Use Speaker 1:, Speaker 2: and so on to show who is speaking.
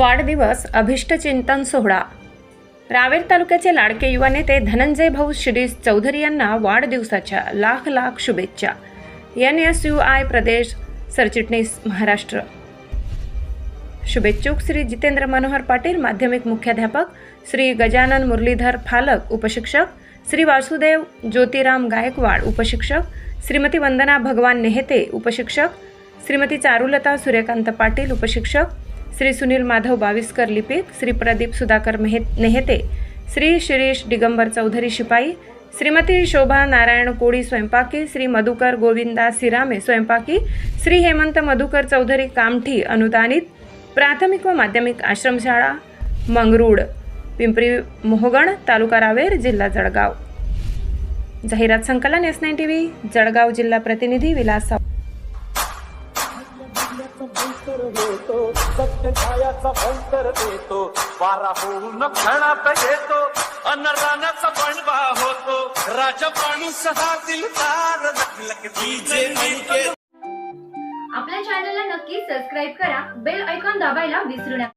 Speaker 1: वाढदिवस अभिष्टचिंतन सोहळा. रावेर तालुक्याचे लाडके युवा नेते धनंजय भाऊ शिरीष चौधरी यांना वाढदिवसाच्या लाख लाख शुभेच्छा. एन एस यू आय प्रदेश सरचिटणीस महाराष्ट्र. शुभेच्छुक श्री जितेंद्र मनोहर पाटील माध्यमिक मुख्याध्यापक. श्री गजानन मुरलीधर फालक उपशिक्षक. श्री वासुदेव ज्योतिराम गायकवाड उपशिक्षक. श्रीमती वंदना भगवान नेहते उपशिक्षक. श्रीमती चारुलता सूर्यकांत पाटील उपशिक्षक. श्री सुनील माधव बाविस्कर लिपिक श्री प्रदीप सुधाकर मेहे नेहते श्री शिरीष दिगंबर चौधरी शिपाई श्रीमती शोभा नारायण कोळी स्वयंपाकी श्री मधुकर गोविंदा सिरामे स्वयंपाकी श्री हेमंत मधुकर चौधरी कामठी अनुदानित प्राथमिक व माध्यमिक आश्रमशाळा मंगरूड पिंपरी मोहगण तालुका रावेर जिल्हा जळगाव. जाहिरात संकलन S nine T V Jalgaon जिल्हा प्रतिनिधी विलास
Speaker 2: होतो. सत्य छायाचा भंतर देतो. वारा होऊन क्षणात येतो. अन रानाचा होतो. राजा माणूस हा दिलदार
Speaker 3: आपल्या चॅनलला नक्की सबस्क्राईब करा. बेल ऐकॉन दाबायला विसरू नका.